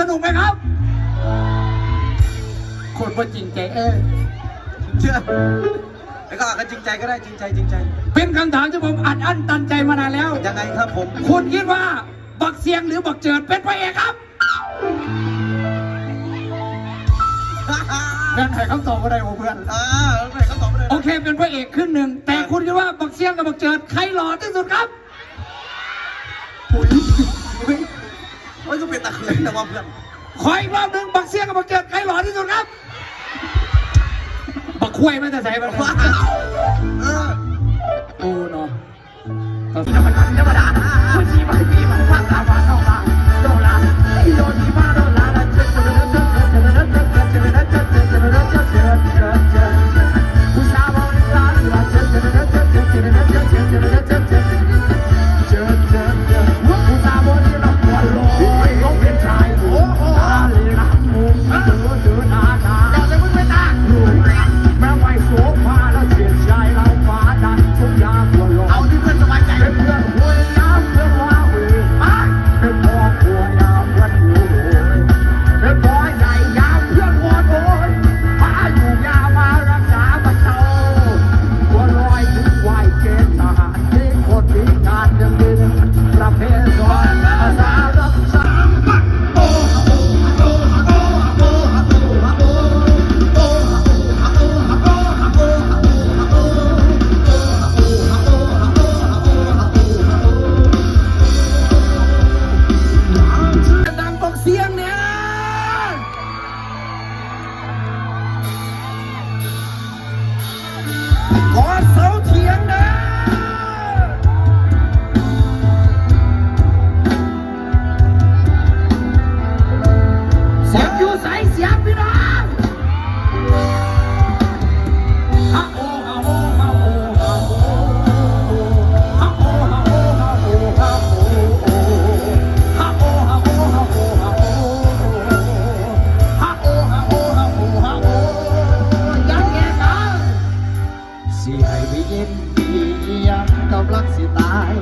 สนุกไหมครับ คนว่าจริงใจเออเชื่อแล้วก็อาจจริงใจก็ได้จริงใจจริงใจ เป็นคำถามที่ผมอัดอั้นตันใจมานานแล้ว ยังไงครับผม คุณคิดว่าบักเสียงหรือบักเจิดเป็นพระเอกครับเพื่อนให้คำตอบก็ได้โอ้เพื่อนอ่าให้คำตอบก็ได้โอเคเป็นพระเอกขึ้นหนึ่ง แต่คุณคิดว่าบักเสียงกับบักเจิดใครหล่อที่สุดครับปุ๋ย เฮ้ยเฮ้ยก็เป็นตะเคียนแต่ว่าเพื่อนขออีกรอบหนึ่งบักเสียงกับบักเจิดใครหล่อที่สุดครับ บักคุยไม่แต่ใส่บักว้าวเออโอ้เนาะเอา Awesome. สิตาย